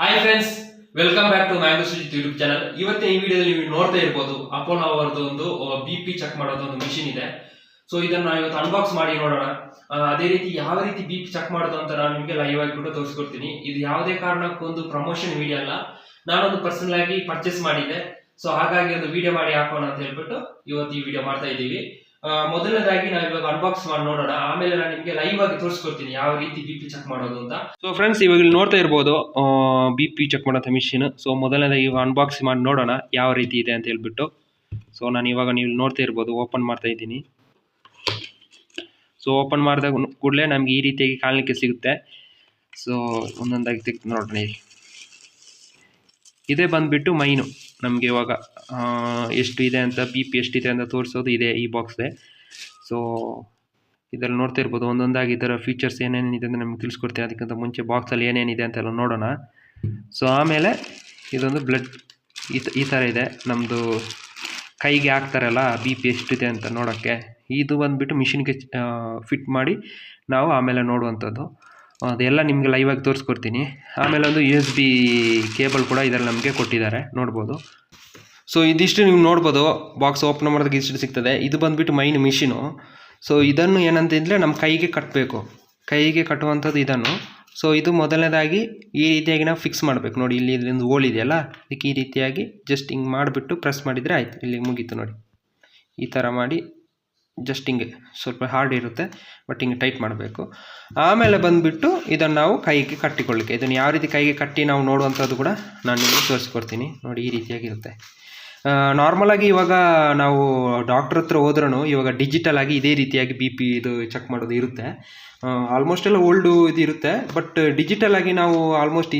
Hi friends welcome back to mango YouTube channel ಇವತ್ತಿನ ಈ ವಿಡಿಯೋದಲ್ಲಿ ನೀವು ನೋಡ್ತಾ ಇರ್ಬೋದು ಅಪೋನ್ ಅವರದ್ದು ಒಂದು ಬಿ ಪಿ ಚೆಕ್ ಮಾಡೋದು ಒಂದು ಮಿಷಿನ್ ಇದೆ. ಸೊ ಇದನ್ನ ಇವತ್ತು ಅನ್ಬಾಕ್ಸ್ ಮಾಡಿ ನೋಡೋಣ. ಅದೇ ರೀತಿ ಯಾವ ರೀತಿ ಬಿ ಪಿ ಚೆಕ್ ಮಾಡೋದು ಅಂತ ನಾನು ನಿಮಗೆ ಲೈವ್ ಆಗಿ ಕೂಡ ತೋರಿಸ್ಕೊಡ್ತೀನಿ. ಇದು ಯಾವುದೇ ಕಾರಣಕ್ಕೊಂದು ಪ್ರಮೋಷನ್ ವಿಡಿಯೋ ಅಲ್ಲ. ನಾನೊಂದು ಪರ್ಸನಲ್ ಆಗಿ ಪರ್ಚೇಸ್ ಮಾಡಿದ್ದೆ. ಸೊ ಹಾಗಾಗಿ ಒಂದು ವಿಡಿಯೋ ಮಾಡಿ ಹಾಕೋಣ ಅಂತ ಹೇಳ್ಬಿಟ್ಟು ಇವತ್ತು ಈ ವಿಡಿಯೋ ಮಾಡ್ತಾ ಇದ್ದೀವಿ. ಮೊದಲನೇದಾಗಿ ನಾವು ಇವಾಗ ಅನ್ಬಾಕ್ಸ್ ಮಾಡಿ ನೋಡೋಣ. ಆಮೇಲೆ ನಾನು ನಿಮಗೆ ಲೈವ್ ಆಗಿ ತೋರಿಸ್ಕೊಡ್ತೀನಿ ಯಾವ ರೀತಿ ಬಿ ಪಿ ಚೆಕ್ ಮಾಡೋದು ಅಂತ. ಸೊ ಫ್ರೆಂಡ್ಸ್ ಇವಾಗ ಇಲ್ಲಿ ನೋಡ್ತಾ ಇರ್ಬೋದು ಬಿ ಪಿ ಚೆಕ್ ಮಾಡೋಂಥ ಮಿಷಿನ್ ಸೊ ಮೊದಲನೇದಾಗಿ ಇವಾಗ ಅನ್ಬಾಕ್ಸ್ ಮಾಡಿ ನೋಡೋಣ ಯಾವ ರೀತಿ ಇದೆ ಅಂತ ಹೇಳ್ಬಿಟ್ಟು. ಸೊ ನಾನು ಇವಾಗ ನೀವು ನೋಡ್ತಾ ಇರ್ಬೋದು ಓಪನ್ ಮಾಡ್ತಾ ಇದ್ದೀನಿ. ಸೊ ಓಪನ್ ಮಾಡಿದಾಗ ಕೂಡಲೇ ನಮಗೆ ಈ ರೀತಿಯಾಗಿ ಕಾಣಲಿಕ್ಕೆ ಸಿಗುತ್ತೆ. ಸೊ ಒಂದೊಂದಾಗಿ ತೆಗೆದು ನೋಡೋಣ. ಇದೇ ಬಂದುಬಿಟ್ಟು ಮೈನು. ನಮಗೆ ಇವಾಗ ಎಷ್ಟು ಇದೆ ಅಂತ ಬಿ ಪಿ ಎಷ್ಟಿದೆ ಅಂತ ತೋರಿಸೋದು ಇದೆ ಈ ಬಾಕ್ಸ್ದೆ ಸೊ ಇದರಲ್ಲಿ ನೋಡ್ತಾ ಇರ್ಬೋದು ಒಂದೊಂದಾಗಿ ಇದರ ಫೀಚರ್ಸ್ ಏನೇನಿದೆ ಅಂತ ನಮ್ಗೆ ತಿಳಿಸ್ಕೊಡ್ತೀನಿ ಅದಕ್ಕಿಂತ ಮುಂಚೆ ಬಾಕ್ಸಲ್ಲಿ ಏನೇನಿದೆ ಅಂತೆಲ್ಲ ನೋಡೋಣ. ಸೊ ಆಮೇಲೆ ಇದೊಂದು ಬ್ಲಡ್ ಈ ಈ ಥರ ಇದೆ. ನಮ್ಮದು ಕೈಗೆ ಹಾಕ್ತಾರಲ್ಲ ಬಿ ಪಿ ಎಷ್ಟಿದೆ ಅಂತ ನೋಡೋಕ್ಕೆ. ಇದು ಬಂದುಬಿಟ್ಟು ಮಿಷಿನ್ಗೆ ಫಿಟ್ ಮಾಡಿ ನಾವು ಆಮೇಲೆ ನೋಡುವಂಥದ್ದು. ಅದೆಲ್ಲ ನಿಮಗೆ ಲೈವ್ ಆಗಿ ತೋರಿಸ್ಕೊಡ್ತೀನಿ. ಆಮೇಲೆ ಒಂದು ಯು ಎಸ್ ಬಿ ಕೇಬಲ್ ಕೂಡ ಇದರಲ್ಲಿ ನಮಗೆ ಕೊಟ್ಟಿದ್ದಾರೆ. ನೋಡ್ಬೋದು. ಸೊ ಇದಿಷ್ಟು ನೀವು ನೋಡ್ಬೋದು. ಬಾಕ್ಸ್ ಓಪನ್ ಮಾಡೋದಕ್ಕೆ ಇಷ್ಟು ಸಿಗ್ತದೆ. ಇದು ಬಂದುಬಿಟ್ಟು ಮೈನ್ ಮಿಷಿನು ಸೊ ಇದನ್ನು ಏನಂತಂದರೆ ನಮ್ಮ ಕೈಗೆ ಕಟ್ಟಬೇಕು ಕೈಗೆ ಕಟ್ಟುವಂಥದ್ದು ಇದನ್ನು. ಸೊ ಇದು ಮೊದಲನೇದಾಗಿ ಈ ರೀತಿಯಾಗಿ ನಾವು ಫಿಕ್ಸ್ ಮಾಡಬೇಕು. ನೋಡಿ, ಇಲ್ಲಿ ಇದರಿಂದ ಹೋಲ್ ಇದೆಯಲ್ಲ? ಅದಕ್ಕೆ ಈ ರೀತಿಯಾಗಿ ಜಸ್ಟ್ ಹಿಂಗೆ ಮಾಡಿಬಿಟ್ಟು ಪ್ರೆಸ್ ಮಾಡಿದರೆ ಆಯಿತು. ಇಲ್ಲಿ ಮುಗೀತು ನೋಡಿ. ಈ ಥರ ಮಾಡಿ ಜಸ್ಟ್ ಹಿಂಗೆ ಸ್ವಲ್ಪ ಹಾರ್ಡ್ ಇರುತ್ತೆ ಬಟ್ ಹಿಂಗೆ ಟೈಟ್ ಮಾಡಬೇಕು. ಆಮೇಲೆ ಬಂದುಬಿಟ್ಟು ಇದನ್ನು ನಾವು ಕೈಗೆ ಕಟ್ಟಿಕೊಳ್ಳಿಕ್ಕೆ. ಇದನ್ನು ಯಾವ ರೀತಿ ಕೈಗೆ ಕಟ್ಟಿ ನಾವು ನೋಡುವಂಥದ್ದು ಕೂಡ ನಾನು ನಿಮಗೆ ತೋರಿಸ್ಕೊಡ್ತೀನಿ. ನೋಡಿ ಈ ರೀತಿಯಾಗಿರುತ್ತೆ. ನಾರ್ಮಲಾಗಿ ಇವಾಗ ನಾವು ಡಾಕ್ಟ್ರ್ ಹತ್ರ ಹೋದ್ರೂ ಇವಾಗ ಡಿಜಿಟಲ್ ಆಗಿ ಇದೇ ರೀತಿಯಾಗಿ ಬಿ ಪಿ ಇದು ಚೆಕ್ ಮಾಡೋದು ಇರುತ್ತೆ. ಆಲ್ಮೋಸ್ಟ್ ಎಲ್ಲ ಓಲ್ಡು ಇದು ಇರುತ್ತೆ. ಬಟ್ ಡಿಜಿಟಲ್ ಆಗಿ ನಾವು ಆಲ್ಮೋಸ್ಟ್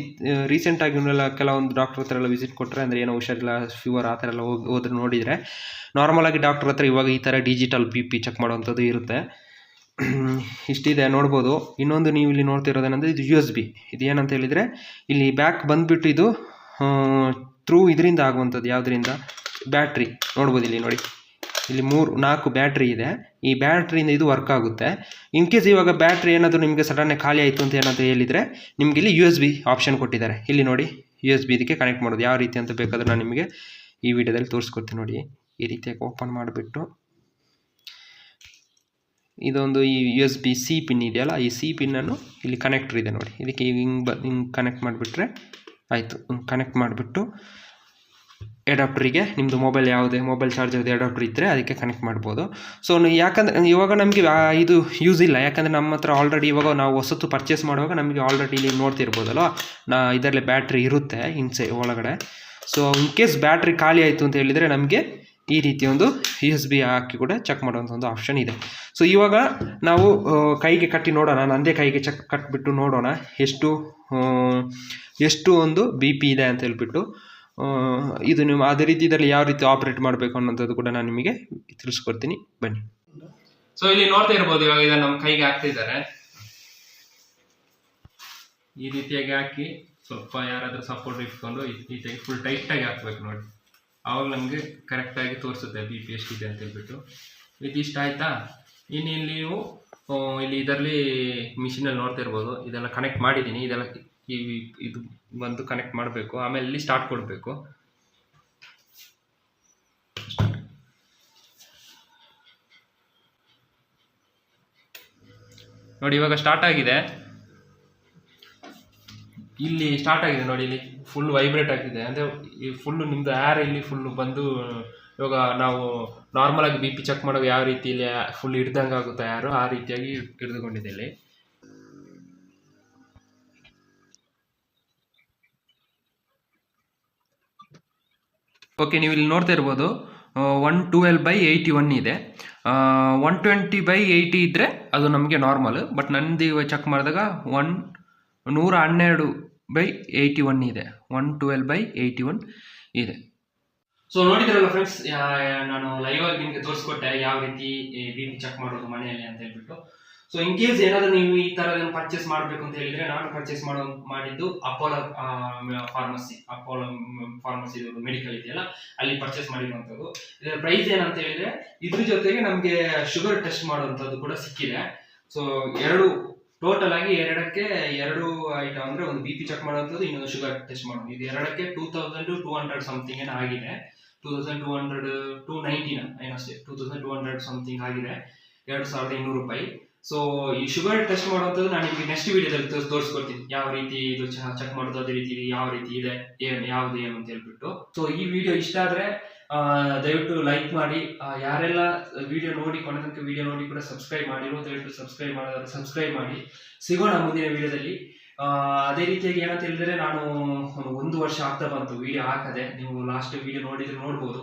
ರೀಸೆಂಟಾಗಿ ಇವನ್ನೆಲ್ಲ ಕೆಲವೊಂದು ಡಾಕ್ಟ್ರ್ ಹತ್ರ ಎಲ್ಲ ವಿಸಿಟ್ ಕೊಟ್ಟರೆ ಅಂದರೆ ಏನೋ ಹುಷಾರಿಲ್ಲ ಫೀವರ್ ಆ ಥರ ಎಲ್ಲ ಹೋಗಿ, ಹೋದ್ರೆ ನೋಡಿದರೆ ನಾರ್ಮಲಾಗಿ ಡಾಕ್ಟ್ರ್ ಹತ್ರ ಇವಾಗ ಈ ಥರ ಡಿಜಿಟಲ್ ಬಿ ಪಿ ಚೆಕ್ ಮಾಡುವಂಥದ್ದು ಇರುತ್ತೆ. ಇಷ್ಟಿದೆ, ನೋಡ್ಬೋದು. ಇನ್ನೊಂದು ನೀವು ಇಲ್ಲಿ ನೋಡ್ತಿರೋದೇನೆಂದರೆ ಇದು ಯು ಎಸ್ ಬಿ ಇದು ಏನಂತ ಹೇಳಿದರೆ ಇಲ್ಲಿ ಬ್ಯಾಕ್ ಬಂದುಬಿಟ್ಟು ಇದು ಥ್ರೂ ಇದರಿಂದ ಆಗುವಂಥದ್ದು ಯಾವುದರಿಂದ? ಬ್ಯಾಟ್ರಿ. ನೋಡ್ಬೋದು ಇಲ್ಲಿ ನೋಡಿ. ಇಲ್ಲಿ ಮೂರು, ನಾಲ್ಕು ಬ್ಯಾಟ್ರಿ ಇದೆ. ಈ ಬ್ಯಾಟ್ರಿಯಿಂದ ಇದು ವರ್ಕ್ ಆಗುತ್ತೆ. ಇನ್ ಕೇಸ್ ಇವಾಗ ಬ್ಯಾಟ್ರಿ ಏನಾದರೂ ನಿಮಗೆ ಸಡನ್ನೇ ಖಾಲಿ ಆಯಿತು ಅಂತ ಏನಾದರೂ ಹೇಳಿದರೆ ನಿಮಗೆ ಇಲ್ಲಿ ಯು ಎಸ್ ಬಿ ಆಪ್ಷನ್ ಕೊಟ್ಟಿದ್ದಾರೆ. ಇಲ್ಲಿ ನೋಡಿ ಯು ಎಸ್ ಬಿ ಇದಕ್ಕೆ ಕನೆಕ್ಟ್ ಮಾಡೋದು. ಯಾವ ರೀತಿ ಅಂತ ಬೇಕಾದರೂ ನಾನು ನಿಮಗೆ ಈ ವಿಡಿಯೋದಲ್ಲಿ ತೋರಿಸ್ಕೊಡ್ತೀನಿ ನೋಡಿ. ಈ ರೀತಿಯಾಗಿ ಓಪನ್ ಮಾಡಿಬಿಟ್ಟು. ಇದೊಂದು ಈ U S B C pin ಇದೆಯಲ್ಲ? ಈ ಸಿ ಪಿನ್ನನ್ನು ಇಲ್ಲಿ ಕನೆಕ್ಟ್ರ್ ಇದೆ ನೋಡಿ. ಇದಕ್ಕೆ ಹಿಂಗೆ ಬ ಹಿಂಗೆ ಕನೆಕ್ಟ್ ಮಾಡಿಬಿಟ್ರೆ ಆಯಿತು ಕನೆಕ್ಟ್ ಮಾಡಿಬಿಟ್ಟು ಎಡಾಪ್ಟ್ರಿಗೆ ನಿಮ್ಮದು ಮೊಬೈಲ್ ಯಾವುದೇ ಮೊಬೈಲ್ ಚಾರ್ಜರ್ದು ಎಡಾಪ್ಟ್ರ್ ಇದ್ದರೆ ಅದಕ್ಕೆ ಕನೆಕ್ಟ್ ಮಾಡ್ಬೋದು. ಸೊ ಯಾಕಂದರೆ ಇವಾಗ ನಮಗೆ ಇದು ಯೂಸ್ ಇಲ್ಲ. ಯಾಕಂದರೆ ನಮ್ಮ ಹತ್ರ ಆಲ್ರೆಡಿ ಇವಾಗ ನಾವು ಹೊಸತು ಪರ್ಚೇಸ್ ಮಾಡುವಾಗ ನಮಗೆ ಆಲ್ರೆಡಿ ಇಲ್ಲಿ ನೋಡ್ತಿರ್ಬೋದಲ್ಲ ನಾ ಇದರಲ್ಲಿ ಬ್ಯಾಟ್ರಿ ಇರುತ್ತೆ ಇನ್ಸೆ ಒಳಗಡೆ. ಸೊ ಇನ್ ಕೇಸ್ ಬ್ಯಾಟ್ರಿ ಖಾಲಿ ಆಯಿತು ಅಂತ ಹೇಳಿದರೆ ನಮಗೆ ಈ ರೀತಿ ಒಂದು ಯು ಎಸ್ ಬಿ ಹಾಕಿ ಕೂಡ ಚೆಕ್ ಮಾಡುವಂಥ ಒಂದು ಆಪ್ಷನ್ ಇದೆ. ಸೊ ಇವಾಗ ನಾವು ಕೈಗೆ ಕಟ್ಟಿ ನೋಡೋಣ, ನಂದೇ ಕೈಗೆ ಚೆಕ್ ಕಟ್ಬಿಟ್ಟು ನೋಡೋಣ ಎಷ್ಟು ಎಷ್ಟು ಒಂದು ಬಿ ಪಿ ಇದೆ ಅಂತ ಹೇಳ್ಬಿಟ್ಟು ಇದು ನೀವು ಅದೇ ರೀತಿ ಇದರಲ್ಲಿ ಯಾವ ರೀತಿ ಆಪ್ರೇಟ್ ಮಾಡಬೇಕು ಅನ್ನೋಂಥದ್ದು ಕೂಡ ನಾನು ನಿಮಗೆ ತಿಳಿಸ್ಕೊಡ್ತೀನಿ. ಬನ್ನಿ. ಸೊ ಇಲ್ಲಿ ನೋಡ್ತಾ ಇರ್ಬೋದು, ಇವಾಗ ಇದನ್ನು ನಮ್ಮ ಕೈಗೆ ಹಾಕ್ತಿದ್ದಾರೆ ಈ ರೀತಿಯಾಗಿ ಹಾಕಿ ಸ್ವಲ್ಪ ಯಾರಾದರೂ ಸಪೋರ್ಟ್ ಇಟ್ಕೊಂಡು ಈ ರೀತಿಯಾಗಿ ಫುಲ್ ಟೈಟಾಗಿ ಹಾಕ್ಬೇಕು ನೋಡಿ. ಆವಾಗ ನಮಗೆ ಕರೆಕ್ಟಾಗಿ ತೋರಿಸುತ್ತೆ ಬಿ ಪಿ ಎಷ್ಟಿದೆ ಅಂತ ಹೇಳ್ಬಿಟ್ಟು. ಇದಿಷ್ಟ ಆಯಿತಾ? ಇನ್ನು ಇಲ್ಲಿ ನೀವು ಇಲ್ಲಿ ಇದರಲ್ಲಿ ಮಿಷಿನಲ್ಲಿ ನೋಡ್ತಾ ಇರ್ಬೋದು. ಇದೆಲ್ಲ ಕನೆಕ್ಟ್ ಮಾಡಿದ್ದೀನಿ. ಇದೆಲ್ಲ ಈ ಇದು ಬಂದು ಕನೆಕ್ಟ್ ಮಾಡಬೇಕು. ಆಮೇಲೆ ಇಲ್ಲಿ ಸ್ಟಾರ್ಟ್ ಕೊಡಬೇಕು. ನೋಡಿ, ಇವಾಗ ಸ್ಟಾರ್ಟ್ ಆಗಿದೆ. ಇಲ್ಲಿ ಸ್ಟಾರ್ಟ್ ಆಗಿದೆ ನೋಡಿ, ಇಲ್ಲಿ ಫುಲ್ ವೈಬ್ರೇಟ್ ಆಗ್ತಿದೆ. ಅಂದರೆ ಈ ಫುಲ್ಲು ನಿಮ್ಮದು ಏರ್ ಇಲ್ಲಿ ಫುಲ್ಲು ಬಂದು, ಇವಾಗ ನಾವು ನಾರ್ಮಲ್ ಆಗಿ ಬಿ ಪಿ ಚೆಕ್ ಮಾಡೋ ಯಾವ ರೀತಿ ಇಲ್ಲಿ ಫುಲ್ ಹಿಡ್ದಂಗೆ ಆಗುತ್ತೆ ಯಾರು, ಆ ರೀತಿಯಾಗಿ ಹಿಡಿದುಕೊಂಡಿದೆ ಇಲ್ಲಿ. ಓಕೆ ನೀವು ಇಲ್ಲಿ ನೋಡ್ತಾ ಇರ್ಬೋದು one twelve by eighty one ಇದೆ. ಒನ್ ಟ್ವೆಂಟಿ ಬೈ ಏಯ್ಟಿ ಇದ್ದರೆ ಅದು ನಮಗೆ ನಾರ್ಮಲ್ ಬಟ್ ನಂದು ಚೆಕ್ ಮಾಡಿದಾಗ ಒನ್ ನೂರ ಹನ್ನೆರಡು ಬೈ ಏಯ್ಟಿ ಒನ್ ಇದೆ. One twelve by eighty one ಇದೆ. ಸೊ ನೋಡಿದ್ರಲ್ಲ ಫ್ರೆಂಡ್ಸ್ ನಾನು ಲೈವ್ ಆಗಿ ನಿಮಗೆ ತೋರಿಸ್ಕೊಟ್ಟೆ ಯಾವ ರೀತಿ ಬಿ ಪಿ ಚೆಕ್ ಮಾಡೋದು ಮನೆಯಲ್ಲಿ ಅಂತ ಹೇಳ್ಬಿಟ್ಟು. ಸೊ ಇನ್ ಕೇಸ್ ಏನಾದರೂ ನೀವು ಈ ಥರದನ್ನು ಪರ್ಚೇಸ್ ಮಾಡಬೇಕು ಅಂತ ಹೇಳಿದ್ರೆ ನಾನು ಪರ್ಚೇಸ್ ಮಾಡೋ, ಮಾಡಿದ್ದು Apollo pharmacy Apollo pharmacy medical ಇದೆಯಲ್ಲ, ಅಲ್ಲಿ ಪರ್ಚೇಸ್ ಮಾಡಿರುವಂಥದ್ದು. ಇದರ ಪ್ರೈಸ್ ಏನಂತ ಹೇಳಿದ್ರೆ, ಇದ್ರ ಜೊತೆಗೆ ನಮಗೆ ಶುಗರ್ ಟೆಸ್ಟ್ ಮಾಡುವಂಥದ್ದು ಕೂಡ ಸಿಕ್ಕಿದೆ. ಸೊ ಎರಡು ಟೋಟಲ್ ಆಗಿ ಎರಡಕ್ಕೆ ಎರಡು ಐಟಮ್ ಅಂದ್ರೆ ಒಂದು ಬಿ ಪಿ ಚೆಕ್ ಮಾಡೋದು ಇನ್ನೊಂದು ಶುಗರ್ ಟೆಸ್ಟ್ ಮಾಡೋದು ಇದು ಎರಡಕ್ಕೆ two thousand two hundred something ಏನೋ ಆಗಿದೆ. Two thousand two hundred two ನೈಂಟಿನ ಏನಷ್ಟೇ two thousand two hundred something ಆಗಿದೆ. ಎರಡು ಸಾವಿರದ ಇನ್ನೂರು ರೂಪಾಯಿ. ಸೊ ಈ ಶುಗರ್ ಟೆಸ್ಟ್ ಮಾಡುವಂಥದ್ದು ನಾನು ನಿಮಗೆ ನೆಕ್ಸ್ಟ್ ವಿಡಿಯೋದಲ್ಲಿ ತೋರ್ಸ್, ತೋರಿಸ್ಕೊಡ್ತೀನಿ. ಯಾವ ರೀತಿ ಇದು ಚೆಕ್ ಮಾಡೋದು, ಅದೇ ರೀತಿ ಯಾವ ರೀತಿ ಇದೆ, ಏನು, ಯಾವ್ದು ಏನು ಅಂತ ಹೇಳ್ಬಿಟ್ಟು. ಸೊ ಈ ವಿಡಿಯೋ ಇಷ್ಟ ಆದ್ರೆ ದಯವಿಟ್ಟು ಲೈಕ್ ಮಾಡಿ. ಯಾರೆಲ್ಲ ವಿಡಿಯೋ ನೋಡಿ ಕೊನೆ ತನಕ ವಿಡಿಯೋ ನೋಡಿ ಕೂಡ ಸಬ್ಸ್ಕ್ರೈಬ್ ಮಾಡಿರೋ ದಯವಿಟ್ಟು ಸಬ್ಸ್ಕ್ರೈಬ್ ಮಾಡೋದಾದ್ರೆ ಸಬ್ಸ್ಕ್ರೈಬ್ ಮಾಡಿ. ಸಿಗೋಣ ಮುಂದಿನ ವಿಡಿಯೋದಲ್ಲಿ ಅದೇ ರೀತಿಯಾಗಿ ಏನಂತ ಹೇಳಿದ್ರೆ ನಾನು ಒಂದು ವರ್ಷ ಆಗ್ತಾ ಬಂತು ವಿಡಿಯೋ ಹಾಕದೆ. ನೀವು ಲಾಸ್ಟ್ ವಿಡಿಯೋ ನೋಡಿದ್ರೆ ನೋಡ್ಬೋದು.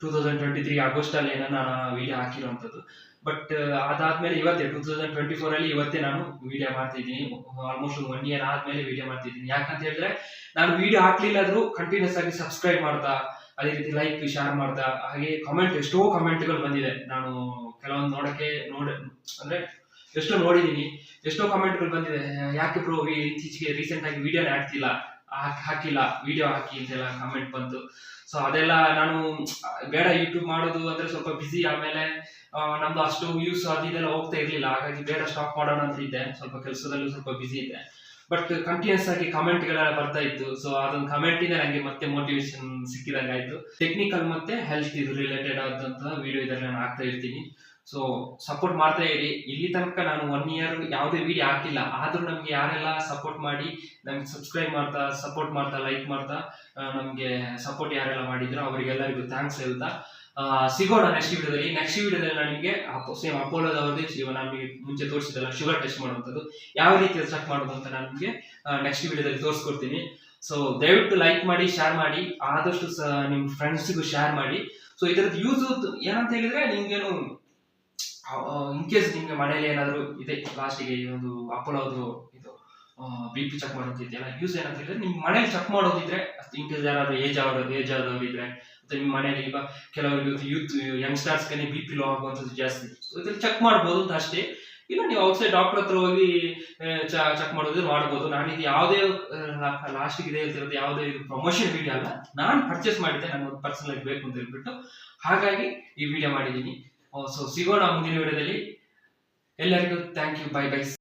ಟೂ ತೌಸಂಡ್ ಟ್ವೆಂಟಿ ತ್ರೀ ಆಗಸ್ಟಲ್ಲಿ ಏನೋ ನಾನು ವಿಡಿಯೋ ಹಾಕಿರೋವಂಥದ್ದು. ಬಟ್ ಅದಾದ್ಮೇಲೆ ಇವತ್ತೇ ಟೂ ತೌಸಂಡ್ ಟ್ವೆಂಟಿ ಫೋರಲ್ಲಿ ಇವತ್ತೇ ನಾನು ವಿಡಿಯೋ ಮಾಡ್ತಿದ್ದೀನಿ ಆಲ್ಮೋಸ್ಟ್ ಒಂದು ಒನ್ ಇಯರ್ ಆದ್ಮೇಲೆ ವಿಡಿಯೋ ಮಾಡ್ತಿದ್ದೀನಿ ಯಾಕಂತ ಹೇಳಿದ್ರೆ, ನಾನು ವಿಡಿಯೋ ಹಾಕ್ಲಿಲ್ಲ ಕಂಟಿನ್ಯೂಸ್ ಆಗಿ ಸಬ್ಸ್ಕ್ರೈಬ್ ಮಾಡ್ತಾ ಅದೇ ರೀತಿ ಲೈಕ್ ಶೇರ್ ಮಾಡ್ತಾ ಹಾಗೆ ಕಮೆಂಟ್ ಎಷ್ಟೋ ಕಮೆಂಟ್ಗಳು ಬಂದಿದೆ. ನಾನು ಕೆಲವೊಂದು ನೋಡಕ್ಕೆ ನೋಡ, ಅಂದ್ರೆ ಎಷ್ಟೋ ನೋಡಿದೀನಿ. ಎಷ್ಟೋ ಕಮೆಂಟ್ಗಳು ಬಂದಿದೆ. ಯಾಕೆ ಬ್ರೋ ಇತ್ತೀಚೆಗೆ ರೀಸೆಂಟ್ ಆಗಿ ವಿಡಿಯೋ ಹಾಕ್ತಿಲ್ಲ? ಹಾಕ್- ಹಾಕಿಲ್ಲ. ವಿಡಿಯೋ ಹಾಕಿ ಅಂತೆಲ್ಲ ಕಮೆಂಟ್ ಬಂತು. ಸೊ ಅದೆಲ್ಲ ನಾನು, ಬೇಡ ಯೂಟ್ಯೂಬ್ ಮಾಡೋದು ಅಂದ್ರೆ ಸ್ವಲ್ಪ ಬಿಸಿ ಆಮೇಲೆ ನಮ್ದು ಅಷ್ಟು ವ್ಯೂಸ್ ಅದು ಇದೆಲ್ಲ ಹೋಗ್ತಾ ಇರ್ಲಿಲ್ಲ. ಹಾಗಾಗಿ ಬೇಡ ಸ್ಟಾಪ್ ಮಾಡೋಣ ಅಂತ ಇದ್ದೆ. ಸ್ವಲ್ಪ ಕೆಲಸದಲ್ಲೂ ಸ್ವಲ್ಪ ಬಿಸಿ ಇದ್ದೆ. ಬಟ್ ಕಂಟಿನ್ಯೂಸ್ ಆಗಿ ಕಮೆಂಟ್ ಗಳೆಲ್ಲ ಬರ್ತಾ ಇತ್ತು. ಸೊ ಅದೊಂದು ಕಮೆಂಟ್ ಇಂದ ನನಗೆ ಮತ್ತೆ ಮೋಟಿವೇಶನ್ ಸಿಕ್ಕಿದಂಗೆ ಆಯ್ತು. ಟೆಕ್ನಿಕಲ್ ಮತ್ತೆ ಹೆಲ್ತ್ ಇದು ರಿಲೇಟೆಡ್ ಆದಂತಹ ವಿಡಿಯೋ ಇದರಲ್ಲಿ ನಾನು ಹಾಕ್ತಾ ಇರ್ತೀನಿ. ಸೊ ಸಪೋರ್ಟ್ ಮಾಡ್ತಾ ಇರಿ. ಇಲ್ಲಿ ತನಕ ನಾನು ಒನ್ ಇಯರ್ ಯಾವುದೇ ವಿಡಿಯೋ ಹಾಕಿಲ್ಲ. ಆದ್ರೂ ನಮ್ಗೆ ಯಾರೆಲ್ಲ ಸಪೋರ್ಟ್ ಮಾಡಿ, ನಮ್ಗೆ ಸಬ್ಸ್ಕ್ರೈಬ್ ಮಾಡ್ತಾ ಸಪೋರ್ಟ್ ಮಾಡ್ತಾ ಲೈಕ್ ಮಾಡ್ತಾ ನಮ್ಗೆ ಸಪೋರ್ಟ್ ಯಾರೆಲ್ಲ ಮಾಡಿದ್ರು ಅವರಿಗೆಲ್ಲರಿಗೂ ಥ್ಯಾಂಕ್ಸ್ ಹೇಳ್ತಾ. ಸಿಗೋಣ ನೆಕ್ಸ್ಟ್ ವಿಡಿಯೋದಲ್ಲಿ. ನೆಕ್ಸ್ಟ್ ವಿಡಿಯೋದಲ್ಲಿ ನಾನು ನಿಮಗೆ ಸೇಮ್ ಅಪೋಲೋದವ್ರದ್ದು ನಮಗೆ ಮುಂಚೆ ತೋರಿಸಿದಲ್ಲ ಶುಗರ್ ಟೆಸ್ಟ್ ಮಾಡುವಂಥದ್ದು. ಯಾವ ರೀತಿ ಚೆಕ್ ಮಾಡೋದು ಅಂತ ನಾನು ನಿಮಗೆ ನೆಕ್ಸ್ಟ್ ವಿಡಿಯೋದಲ್ಲಿ ತೋರಿಸ್ಕೊಡ್ತೀನಿ. ಸೊ ದಯವಿಟ್ಟು ಲೈಕ್ ಮಾಡಿ ಶೇರ್ ಮಾಡಿ, ಆದಷ್ಟು ಸಹ ನಿಮ್ಮ ಫ್ರೆಂಡ್ಸಿಗೂ ಶೇರ್ ಮಾಡಿ. ಸೊ ಇದರದ್ದು ಯೂಸ್ ಏನಂತ ಹೇಳಿದ್ರೆ ನಿಮ್ಗೇನು ಇನ್ ಕೇಸ್ ನಿಮ್ಗೆ ಮನೇಲಿ ಏನಾದರೂ ಇದೆ ಲಾಸ್ಟಿಗೆ ಒಂದು ಅಪೋಲೋದು ಇದು ಬಿ ಪಿ ಚೆಕ್ ಮಾಡೋದಿದೆಯಲ್ಲ ಯೂಸ್ ಏನಂತ ಹೇಳಿದ್ರೆ ನಿಮ್ಮ ಮನೇಲಿ ಚೆಕ್ ಮಾಡೋದಿದ್ರೆ ಇನ್ ಕೇಸ್ ಯಾರಾದರೂ ಏಜ್ ಆಗೋದು ಏಜ್ ಆದವ್ರು ಇದ್ರೆ ನಿಮ್ಮ ಮನೇಲಿ ಈಗ ಕೆಲವರಿಗೆ ಯೂತ್ ಯಂಗ್ಸ್ಟರ್ಸ್ಗೆ ಬಿ ಪಿ ಲೋ ಆಗುವಂಥದ್ದು ಜಾಸ್ತಿ. ಇದ್ರಲ್ಲಿ ಚೆಕ್ ಮಾಡ್ಬೋದು ಅಂತ ಅಷ್ಟೇ. ಇಲ್ಲ, ನೀವು ಔಟ್ಸೈಡ್ ಡಾಕ್ಟರ್ ಹತ್ರ ಹೋಗಿ ಚೆಕ್ ಮಾಡೋದ್ರೆ ಮಾಡ್ಬೋದು. ನಾನು ಇದು ಯಾವುದೇ ಲಾಸ್ಟಿಗೆ ಇದೆ ಹೇಳ್ತಿರೋದು, ಯಾವುದೇ ಇದು ಪ್ರಮೋಷನ್ ವಿಡಿಯೋ ಅಲ್ಲ. ನಾನು ಪರ್ಚೇಸ್ ಮಾಡಿದ್ದೆ ಒಂದು ಪರ್ಸನಲ್ ಬೇಕು ಅಂತ ಹೇಳ್ಬಿಟ್ಟು. ಹಾಗಾಗಿ ಈ ವಿಡಿಯೋ ಮಾಡಿದ್ದೀನಿ. ಸೊ ಸಿಗೋಣ ಮುಂದಿನ ವಿಡಿಯೋದಲ್ಲಿ ಎಲ್ಲರಿಗೂ ಥ್ಯಾಂಕ್ ಯು ಬೈ ಬೈ